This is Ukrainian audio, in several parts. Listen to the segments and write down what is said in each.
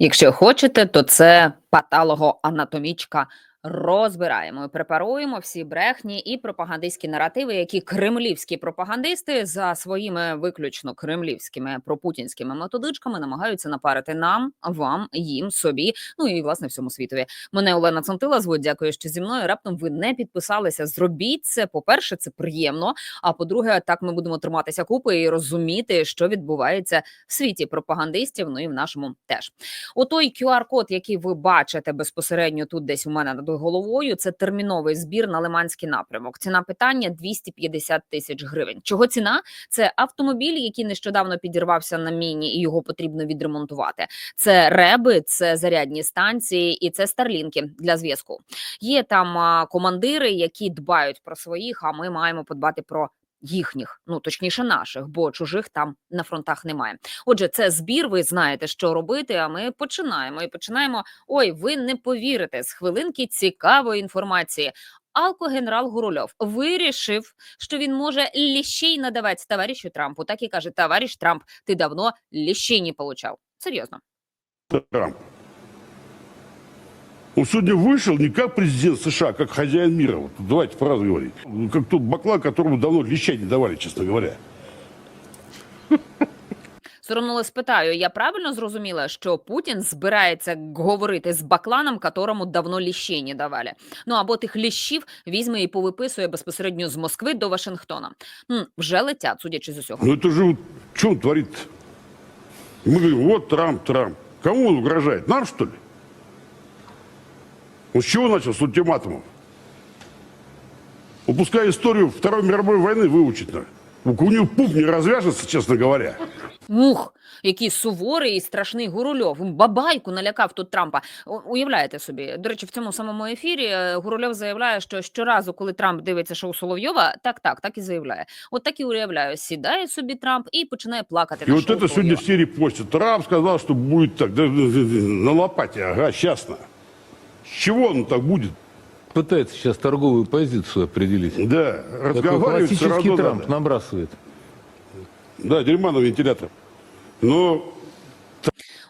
Якщо хочете, то це патологоанатомічка. Розбираємо препаруємо всі брехні і пропагандистські наративи, які кремлівські пропагандисти за своїми виключно кремлівськими пропутінськими методичками намагаються напарити нам, вам, їм, собі, ну і власне всьому світові. Мене Олена Цонтила звуть. Дякую, що зі мною. Раптом ви не підписалися. Зробіть це. По перше, це приємно. А по-друге, так ми будемо триматися купи і розуміти, що відбувається в світі пропагандистів. Ну і в нашому теж. Отой QR-код, який ви бачите безпосередньо тут, десь у мене над головою, це терміновий збір на Лиманський напрямок. Ціна питання 250 тисяч гривень. Чого ціна? Це автомобіль, який нещодавно підірвався на міні, і його потрібно відремонтувати. Це реби, це зарядні станції і це старлінки для зв'язку. Є там командири, які дбають про своїх, а ми маємо подбати про. Їхніх, ну точніше, наших, бо чужих там на фронтах немає. Отже, це збір. Ви знаєте, що робити. А ми починаємо і починаємо. Ой, ви не повірите з хвилинки цікавої інформації. Алкогенерал Гурульов вирішив, що він може ліщей надавати товаришу Трампу. Так і каже: товариш Трамп, ти давно ліщей не получав. Серйозно. Трамп. Он сегодня вышел не как президент США, а как хозяин мира. Вот давайте правду говорить. Ну, Как тот баклан, которому давно лещей не давали, честно говоря. Соромнули спитаю, я правильно зрозуміла, що Путін збирається говорити з бакланом, которому давно ліщей не давали. Ну або тих ліщів візьме і повиписує безпосередньо з Москви до Вашингтона. М, вже летять, судячи з усього. Ну это же вот что он творит? Мы говорим, вот Трамп, Трамп. Кому он угрожает? Нам, что ли? Он с чего начал? С ультиматумов. Он пускай историю Второй мировой войны выучит. на. У него пуп не развяжется, честно говоря. Мух, який суворий і страшний Гурульов. Бабайку налякав тут Трампа. У- Уявляєте собі. До речі, в цьому самому ефірі е, Гурульов заявляє, що щоразу, коли Трамп дивиться шоу Соловйова, так, так, так і заявляє. От так і уявляю, сідає собі Трамп і починає плакати. И на вот шоу это сегодня Соловйова. все репостят. Трамп сказал, что будет так. Да, да, да, да, на лопате, ага, сейчас на. С чего он так будет? Пытается сейчас торговую позицию определить. Да, разговаривать все равно Трамп надо. набрасывает. Да, дерьма на вентилятор. Но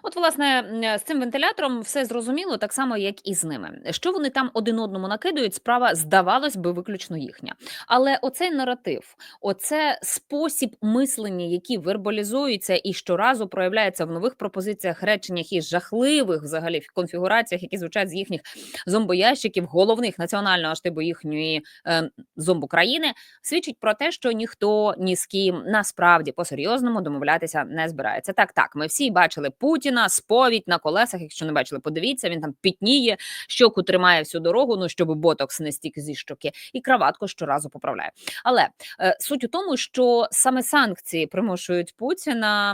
От, власне, з цим вентилятором все зрозуміло, так само, як і з ними. Що вони там один одному накидують, справа здавалось би виключно їхня. Але оцей наратив, оце спосіб мислення, який вербалізується і щоразу проявляється в нових пропозиціях, реченнях і жахливих взагалі конфігураціях, які звучать з їхніх зомбоящиків, головних національного штибу їхньої е, зомбокраїни, свідчить про те, що ніхто ні з ким насправді по-серйозному домовлятися не збирається. Так, так, ми всі бачили Путіна, сповідь на колесах. Якщо не бачили, подивіться, він там пітніє, щоку тримає всю дорогу, ну щоб ботокс не стік зі щоки, і краватку щоразу поправляє. Але е, суть у тому, що саме санкції примушують Путіна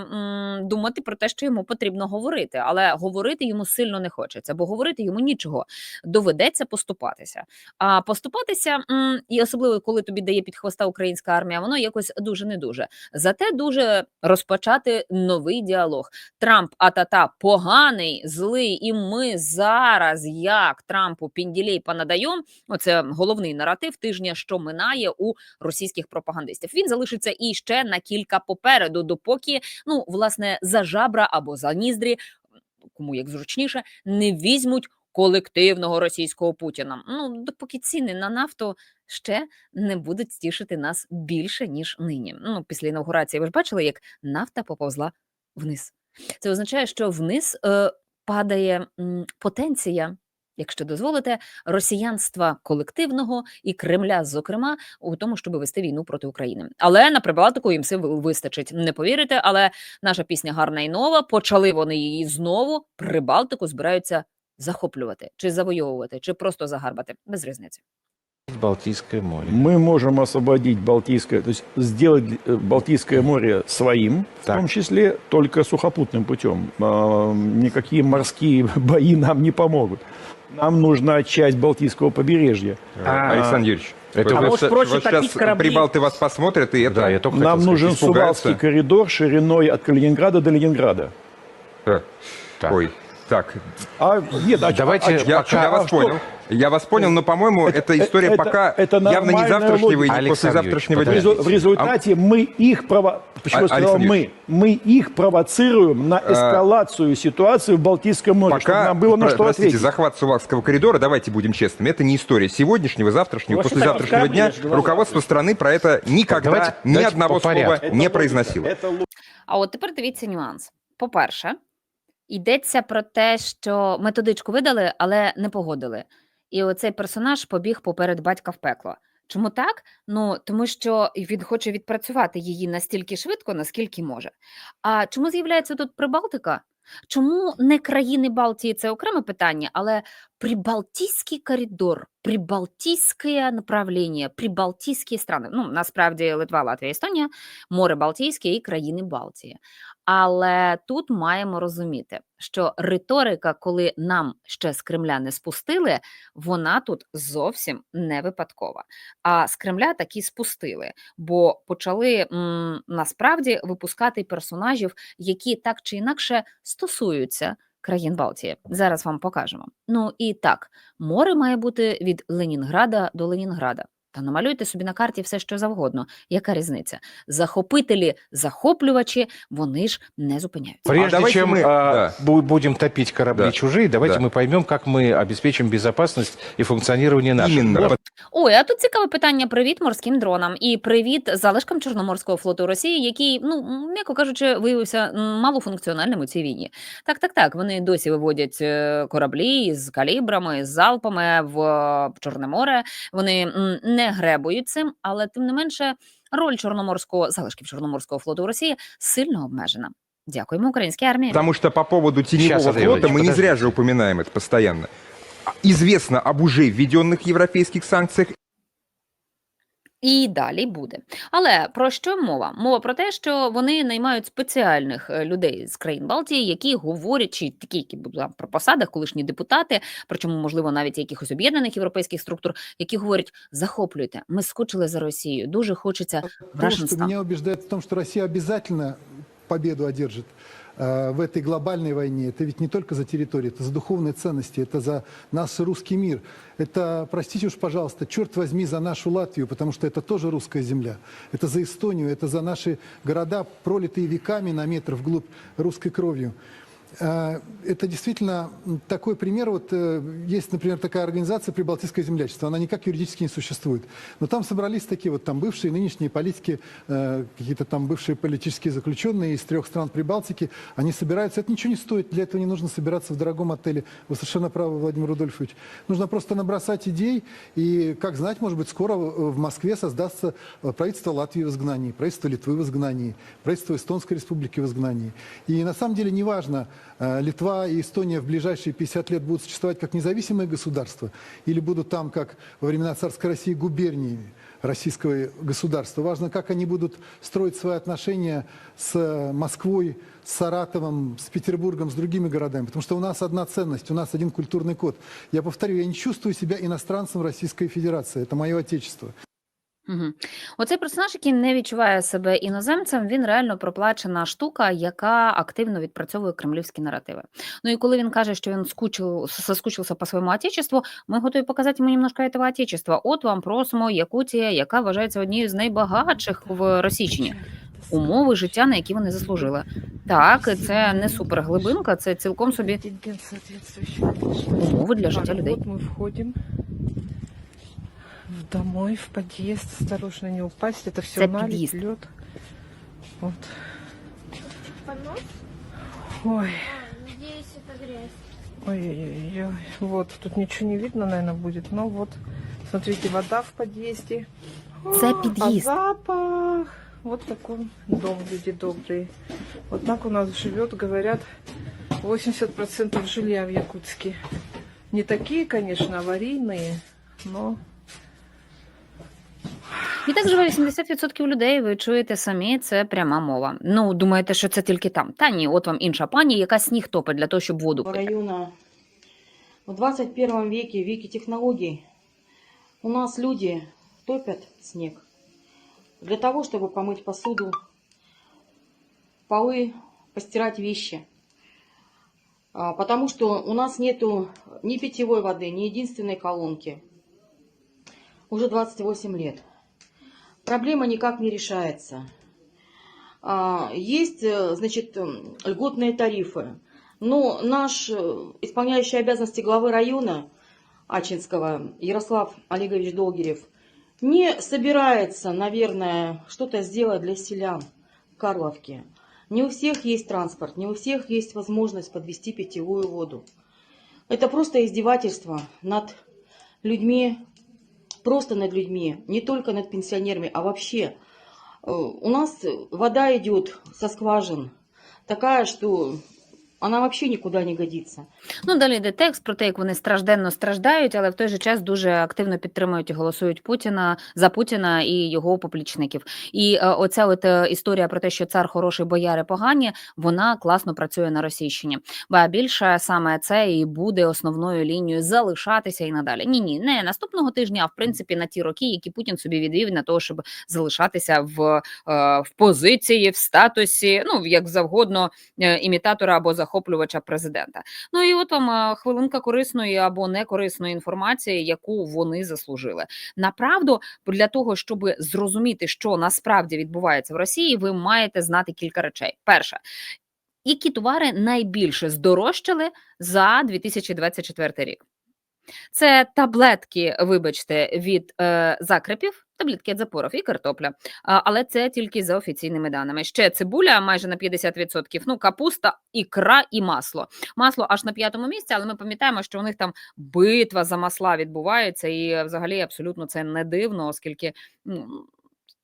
м, думати про те, що йому потрібно говорити, але говорити йому сильно не хочеться, бо говорити йому нічого доведеться поступатися. А поступатися, м, і особливо коли тобі дає під хвоста українська армія, воно якось дуже не дуже. Зате дуже розпочати новий діалог. Трамп атата поганий, злий, і ми зараз, як Трампу пінділей понадаємо, оце головний наратив тижня, що минає у російських пропагандистів. Він залишиться і ще на кілька попереду, допоки ну власне за жабра або за ніздрі, кому як зручніше, не візьмуть колективного російського Путіна. Ну допоки ціни на нафту ще не будуть тішити нас більше ніж нині. Ну після інаугурації ви ж бачили, як нафта поповзла вниз. Це означає, що вниз е, падає м, потенція. Якщо дозволите, росіянства колективного і Кремля, зокрема, у тому, щоб вести війну проти України. Але на Прибалтику їм сил вистачить. Не повірите, але наша пісня гарна і нова. Почали вони її знову. Прибалтику збираються захоплювати, чи завойовувати, чи просто загарбати без різниці. Балтийское море. Мы можем освободить Балтийское, то есть сделать э, Балтийское море своим, в Так. том числе только сухопутным путем. А, Никакие морские бои нам не помогут. Нам нужна часть Балтийского побережья. А, Александр Юрьевич, это вы вы- может, проще вот сейчас корабли? прибалты вас посмотрят, и это... Да, я только Нам сказать. нужен испугаются. Сувалский коридор шириной от Калининграда до Ленинграда. Так. Ой, так, А нет, а, Давайте а- я- я, а- я а вас что? понял. Я вас понял, но, по-моему, эта история это- пока это явно не нормальная завтрашнего и логика. не послезавтрашнего В, дня. резу- в результате мы их прово... Почему я А- сказал Александр мы? Мы их провоцируем на эскалацию ситуации в Балтийском море, чтобы Пока, нам было на про- что простите, ответить. захват Сувакского коридора, давайте будем честными, это не история сегодняшнего, завтрашнего, Ну, а что послезавтрашнего такое? дня. Я же говорю. Руководство страны про это никогда давайте- ни давайте одного по слова порядку. Это не логика. произносило. Это логика. А от тепер дивіться нюанс. По-перше, йдеться про те, що методичку видали, але не погодили. І оцей персонаж побіг поперед батька в пекло. Чому так? Ну тому що він хоче відпрацювати її настільки швидко, наскільки може. А чому з'являється тут Прибалтика? Чому не країни Балтії це окреме питання, але Прибалтійський коридор, Прибалтійське направлення, Прибалтійські страни. Ну насправді Литва, Латвія, Естонія, море Балтійське і країни Балтії. Але тут маємо розуміти, що риторика, коли нам ще з Кремля не спустили, вона тут зовсім не випадкова. А з Кремля таки спустили, бо почали м, насправді випускати персонажів, які так чи інакше стосуються країн Балтії. Зараз вам покажемо. Ну і так, море має бути від Ленінграда до Ленінграда. Та намалюйте собі на карті все, що завгодно. Яка різниця? Захопителі, захоплювачі, вони ж не зупиняються. Прежде давайте чем мы- а, да. бу- будем топить корабли Да. чужие, давайте Да. мы поймем, как мы обеспечим безопасность и функционирование наших. Именно. Ой, а тут цікаве питання: привіт морським дронам і привіт залишкам Чорноморського флоту Росії, який, ну м, м'яко кажучи, виявився м, малофункціональним у цій війні. Так, так, так. Вони досі виводять е, кораблі з калібрами, з залпами в е, Чорне море. Вони м, не гребують цим, але тим не менше, роль чорноморського залишків Чорноморського флоту Росії сильно обмежена. Дякуємо українській армії. Потому что по поводу Сейчас, теневого Андрей флота мы Владимирович, не зря подождите. же упоминаем это постоянно. Известно об уже введенных европейских санкциях І далі буде. Але про що мова? Мова про те, що вони наймають спеціальних е, людей з країн Балтії, які говорять, чи такі, які будуть про посадах, колишні депутати, причому, можливо, навіть якихось об'єднаних європейських структур, які говорять: захоплюйте, ми скучили за Росією, дуже хочеться То, что враженства. убеждает в том, что Россия обязательно победу одержит э, в этой глобальной войне. Это ведь не только за территорию, это за духовные ценности, это за наш русский мир. Это, простите уж, пожалуйста, черт возьми за нашу Латвию, потому что это тоже русская земля. Это за Эстонию, это за наши города, пролитые веками на метр вглубь русской кровью. Э, Это действительно такой пример. Вот э, есть, например, такая организация Прибалтийское землячество. Она никак юридически не существует. Но там собрались такие вот там бывшие, нынешние политики, э, какие-то там бывшие политические заключенные из трех стран Прибалтики. Они собираются. Это ничего не стоит. Для этого не нужно собираться в дорогом отеле. Вы совершенно правы, Владимир Рудольфович. Нужно просто набросать идей. И, как знать, может быть, скоро э, в Москве создастся правительство Латвии в изгнании, правительство Литвы в изгнании, правительство Эстонской республики в изгнании. И на самом деле неважно, Литва и Эстония в ближайшие 50 лет будут существовать как независимые государства или будут там, как во времена царской России, губернии российского государства. Важно, как они будут строить свои отношения с э, Москвой, с Саратовом, с Петербургом, с другими городами. Потому что у нас одна ценность, у нас один культурный код. Я повторю, я не чувствую себя иностранцем Российской Федерации. Это мое отечество. Угу. Оцей персонаж, який не відчуває себе іноземцем, він реально проплачена штука, яка активно відпрацьовує кремлівські наративи. Ну і коли він каже, що він скучив, соскучився по своєму отечеству, ми готові показати йому немножко этого отечества. От вам просимо Якутія, яка вважається однією з найбагатших в Російщині. Умови життя, на які вони заслужили. Так, і це не суперглибинка, це цілком собі Контингент умови для життя Так, людей. Вот мы входим домой, в подъезд. Осторожно не упасть. Это все подъезд. лед. Вот. Ой, Надеюсь, это грязь. ой-ой-ой. Вот, тут ничего не видно, наверное, будет. Но вот, смотрите, вода в подъезде. Це А під'їзд. запах. Вот такой дом, люди добрые. Вот так у нас живет, говорят, 80% жилья в Якутске. Не такие, конечно, аварийные, но І так живе 80% людей. Ви чуєте самі, це пряма мова. Ну, думаєте, що це тільки там. Та ні, от вам інша пані, яка сніг топить для того, щоб воду пити. района в 21 веке, веке технологий, у нас люди топят снег для того, чтобы помыть посуду, полы, постирать вещи. А, Потому что у нас нету ни питьевой воды, ни единственной колонки. Уже 28 лет. Проблема никак не решается. А, Есть, э, значит, м, льготные тарифы. Но наш э, исполняющий обязанности главы района Ачинского Ярослав Олегович Долгирев не собирается, наверное, что-то сделать для селян в Карловке. Не у всех есть транспорт, не у всех есть возможность подвести питьевую воду. Это просто издевательство над людьми, просто над людьми, не только над пенсионерами, а вообще. Э, У нас вода идет со скважин, такая, что она вообще никуда не годится. Ну, далі йде текст про те, як вони стражденно страждають, але в той же час дуже активно підтримують і голосують Путіна за Путіна і його поплічників. І е, оця от е, історія про те, що цар хороший, бояри погані, вона класно працює на Російщині. Ба більше саме це і буде основною лінією залишатися і надалі. Ні, ні, не наступного тижня, а в принципі на ті роки, які Путін собі відвів на того, щоб залишатися в, е, в позиції, в статусі, ну як завгодно, імітатора або захоплювача президента. Ну і от вам е, хвилинка корисної або некорисної інформації, яку вони заслужили. Направду, для того, щоб зрозуміти, що насправді відбувається в Росії, ви маєте знати кілька речей. Перше. Які товари найбільше здорожчали за 2024 рік? Це таблетки, вибачте, від е, закрепів, таблетки від запоров і картопля. Але це тільки за офіційними даними. Ще цибуля майже на 50%, ну капуста, ікра і масло. Масло аж на п'ятому місці, але ми пам'ятаємо, що у них там битва за масла відбувається, і взагалі абсолютно це не дивно, оскільки ну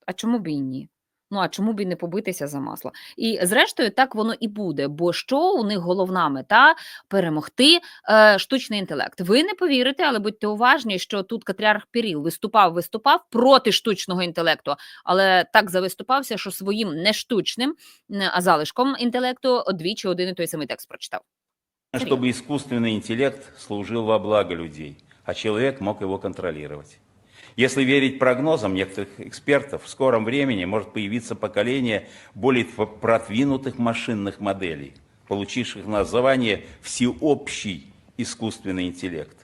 а чому б і ні? Ну а чому б і не побитися за масло? І зрештою, так воно і буде. Бо що у них головна мета перемогти е, штучний інтелект? Ви не повірите, але будьте уважні, що тут Катріарх Піріл виступав, виступав проти штучного інтелекту, але так завиступався, що своїм не штучним, а залишком інтелекту двічі один і той самий текст прочитав. Чтобы искусственный интеллект служил во благо людей, а человек мог его контролировать. Если верить прогнозам некоторых экспертов, в скором времени может появиться поколение более продвинутых машинных моделей, получивших название всеобщий искусственный интеллект,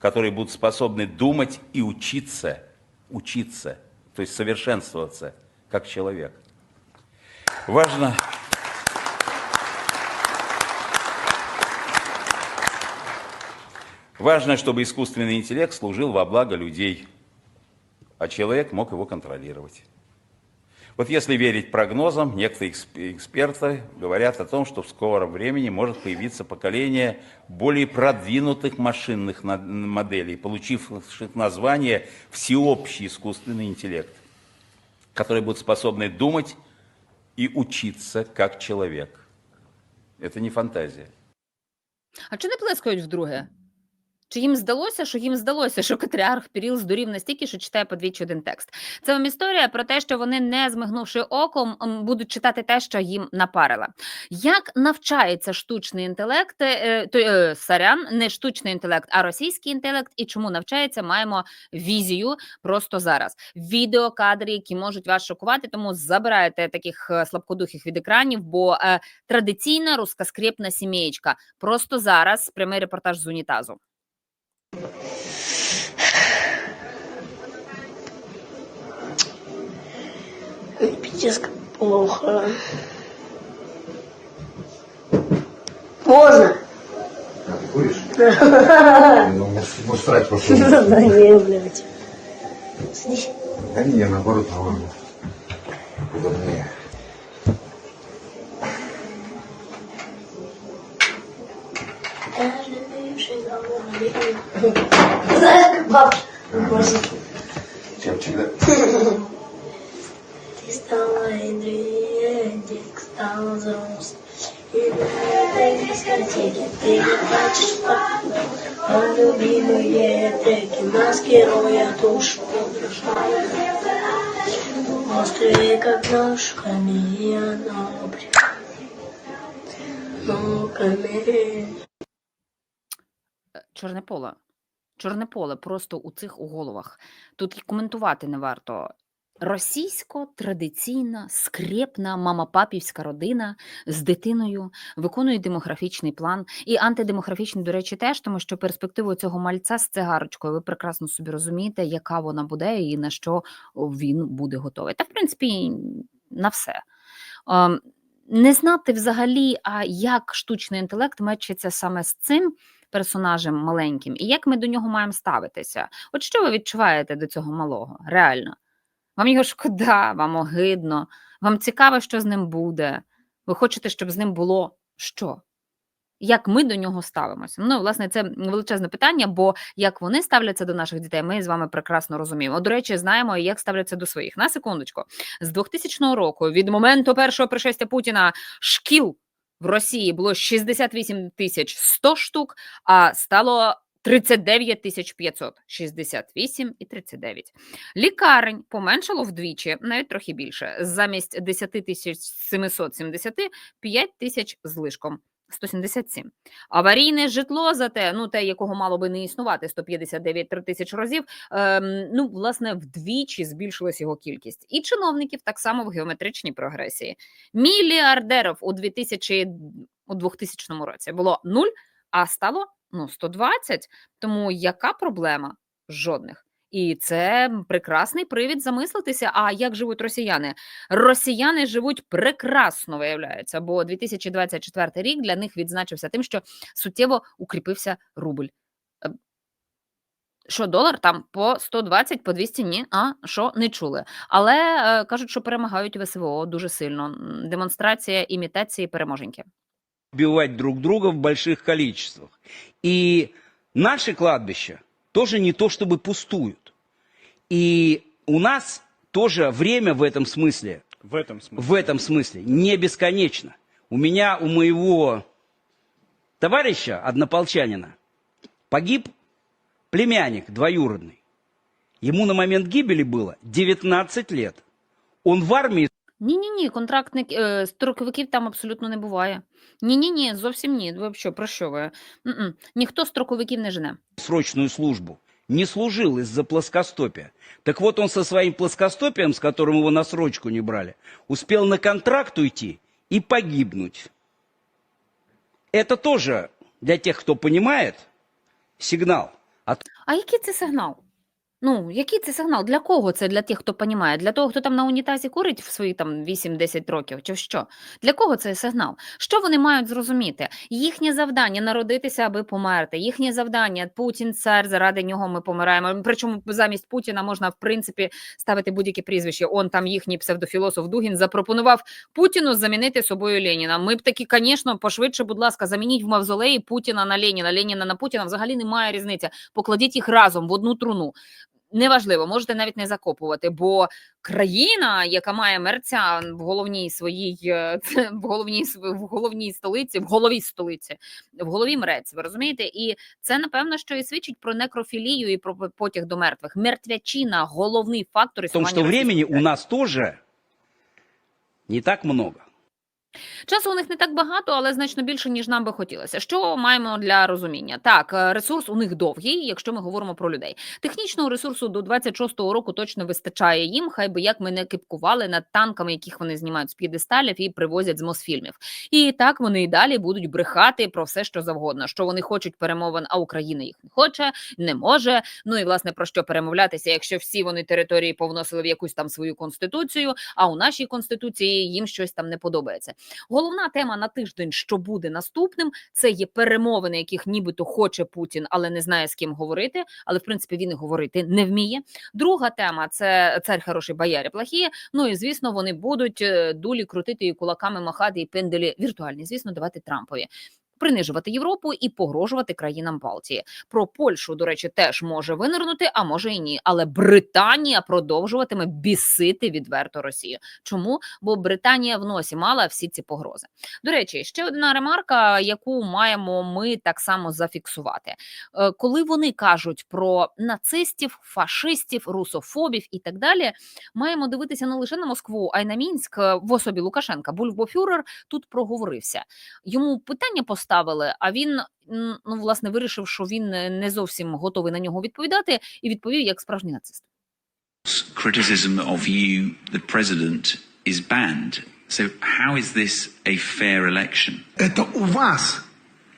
которые будут способны думать и учиться, учиться, то есть совершенствоваться как человек. Важно Важно, чтобы искусственный интеллект служил во благо людей, а человек мог его контролировать. Вот если верить прогнозам, некоторые эксп- эксперты говорят о том, что в скором времени может появиться поколение более продвинутых машинных моделей, получивших название всеобщий искусственный интеллект, которые будут способны думать и учиться как человек. Это не фантазия. А чи не плескають вдруге? Чи їм здалося, що їм здалося, що Катріарх Піріл здурів настільки, що читає подвічі один текст? Це вам історія про те, що вони, не змигнувши оком, будуть читати те, що їм напарила. Як навчається штучний інтелект, е, то, е, сорян, не штучний інтелект, а російський інтелект, і чому навчається, маємо візію просто зараз. Відеокадри, які можуть вас шокувати, тому забирайте таких е, слабкодухих від екранів, бо традиційна рускоскрепна сім'єчка. Просто зараз прямий репортаж з унітазу. Пиздец, как плохо. Можно? Куришь? Ну, может, может, срать пошел. Да не, блядь. Сиди. Да не, наоборот, наоборот. Удобнее. Даже Баб, Чепчик. Ты стала индуя, стал взрослым. И на этой дискотеке ты не плачешь по Но а любимые треки маскируют уши. Острые как нож, камень, оно Ну, камень. Чорне поле. Чорне поле просто у цих у головах. Тут і коментувати не варто. Російсько-традиційна скрепна мама-папівська родина з дитиною виконує демографічний план і антидемографічний, до речі, теж, тому що перспективу цього мальця з цигарочкою ви прекрасно собі розумієте, яка вона буде і на що він буде готовий. Та в принципі на все. Ем, Не знати взагалі, а як штучний інтелект мечиться саме з цим персонажем маленьким, і як ми до нього маємо ставитися. От що ви відчуваєте до цього малого? Реально? Вам його шкода, вам огидно, вам цікаво, що з ним буде. Ви хочете, щоб з ним було що? Як ми до нього ставимося? Ну, власне, це величезне питання, бо як вони ставляться до наших дітей, ми з вами прекрасно розуміємо. До речі, знаємо, як ставляться до своїх. На секундочку, з 2000 року, від моменту першого пришестя Путіна, шкіл в Росії було 68 тисяч 100 штук, а стало 39 тисяч 500. 68 і 39. Лікарень поменшало вдвічі, навіть трохи більше. Замість 10 тисяч 770 – 5 тисяч з лишком. 177. Аварійне житло зате, ну те, якого мало би не існувати 159 тисяч разів, ем, ну, власне, вдвічі збільшилась його кількість. І чиновників так само в геометричній прогресії. Мільярдерів у 2000, у 2000 році було 0, а стало ну, 120. Тому яка проблема? Жодних. І це прекрасний привід замислитися. А як живуть росіяни? Росіяни живуть прекрасно, виявляється, бо 2024 рік для них відзначився тим, що суттєво укріпився рубль. Е, Що долар там по 120, по 200, ні, а що не чули. Але е, кажуть, що перемагають ВСВО дуже сильно. Демонстрація імітації переможеньки. убивать друг друга в больших количествах. И наши кладбища тоже не то чтобы пустуют. И у нас тоже время в этом смысле, В этом смысле. в этом смысле не бесконечно. У меня, у моего товарища, однополчанина, погиб племянник двоюродный. Ему на момент гибели было 19 лет. Он в армии Ні, ні, ні, контрактник е, строковиків там абсолютно не буває. Ні, ні, ні, зовсім ні. Ви що, про що ви? М-м. Ніхто строковиків не жене. срочную службу, не служил из-за плоскостопия. Так вот он со своим плоскостопием, с которым его на срочку не брали, успел на контракт уйти и погибнуть. Это тоже для тех, кто понимает, сигнал. А який це сигнал? Ну, який це сигнал? Для кого це? Для тих, хто понімає? Для того, хто там на унітазі курить в свої там 8-10 років, чи що? Для кого це сигнал? Що вони мають зрозуміти? Їхнє завдання народитися, аби померти. Їхнє завдання Путін, цар, заради нього ми помираємо. Причому замість Путіна можна в принципі ставити будь-які прізвище. Он там їхній псевдофілософ Дугін запропонував Путіну замінити собою Леніна. Ми б такі, звісно, пошвидше, будь ласка, замініть в мавзолеї Путіна на Леніна, Леніна на Путіна. Взагалі немає різниці. Покладіть їх разом в одну труну. Неважливо, можете навіть не закопувати, бо країна, яка має мерця в головній своїй е, в головній в головній столиці, в голові столиці, в голові мрець. Ви розумієте? І це напевно, що і свідчить про некрофілію і про потяг до мертвих. Мертвячина головний фактор В том, існування что времени у нас тоже не так много. Часу у них не так багато, але значно більше, ніж нам би хотілося. Що маємо для розуміння? Так, е, ресурс у них довгий, якщо ми говоримо про людей. Технічного ресурсу до 26-го року точно вистачає їм. Хай би як ми не кипкували над танками, яких вони знімають з п'єдесталів і привозять з Мосфільмів. І так вони і далі будуть брехати про все, що завгодно. Що вони хочуть перемовин, а Україна їх не хоче, не може. Ну і власне про що перемовлятися, якщо всі вони території повносили в якусь там свою конституцію, а у нашій конституції їм щось там не подобається. Головна тема на тиждень, що буде наступним, це є перемовини, яких нібито хоче Путін, але не знає з ким говорити. Але в принципі він і говорити не вміє. Друга тема це цар хороший боярі плохі. Ну і звісно, вони будуть е, дулі крутити і кулаками махати і пенделі віртуальні, звісно, давати Трампові. Принижувати Європу і погрожувати країнам Балтії. Про Польщу, до речі, теж може винирнути, а може і ні. Але Британія продовжуватиме бісити відверто Росію. Чому? Бо Британія в носі мала всі ці погрози. До речі, ще одна ремарка, яку маємо ми так само зафіксувати. Е, Коли вони кажуть про нацистів, фашистів, русофобів і так далі, маємо дивитися не лише на Москву, а й на Мінськ е, в особі Лукашенка. Бульбофюрер тут проговорився. Йому питання поставили, а він м, ну власне вирішив, що він е, не зовсім готовий на нього відповідати, і відповів як справжній нацист. criticism of you, the president, is banned. So how is this a fair election? Это у вас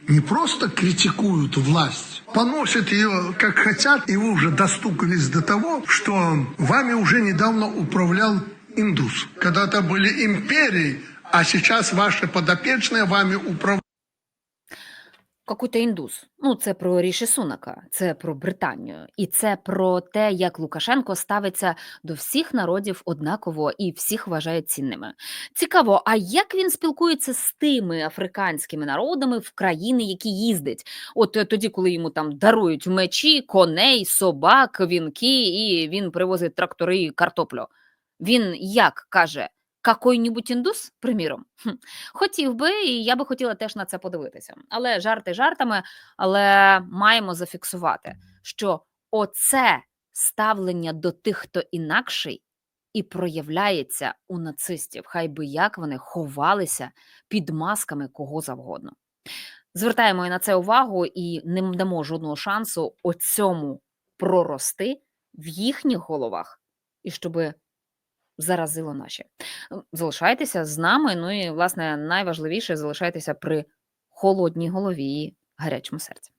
не просто критикуют власть, поносят ее как хотят, и вы уже достукались до того, что вами уже недавно управлял индус. Когда-то были империи, а сейчас ваши подопечные вами управляют. Какой-то індус. Ну, це про Ріші Сунака, це про Британію, і це про те, як Лукашенко ставиться до всіх народів однаково і всіх вважає цінними. Цікаво, а як він спілкується з тими африканськими народами в країни, які їздить? От е, тоді, коли йому там дарують мечі, коней, собак, вінки, і він привозить трактори і картоплю. Він як каже? Какой-нибудь індус, приміром, хотів би, і я би хотіла теж на це подивитися. Але жарти жартами, але маємо зафіксувати, що оце ставлення до тих, хто інакший, і проявляється у нацистів, хай би як вони ховалися під масками кого завгодно. Звертаємо і на це увагу і не дамо жодного шансу оцьому прорости в їхніх головах, і щоби заразило наші. Залишайтеся з нами. Ну і, власне, найважливіше залишайтеся при холодній голові і гарячому серці.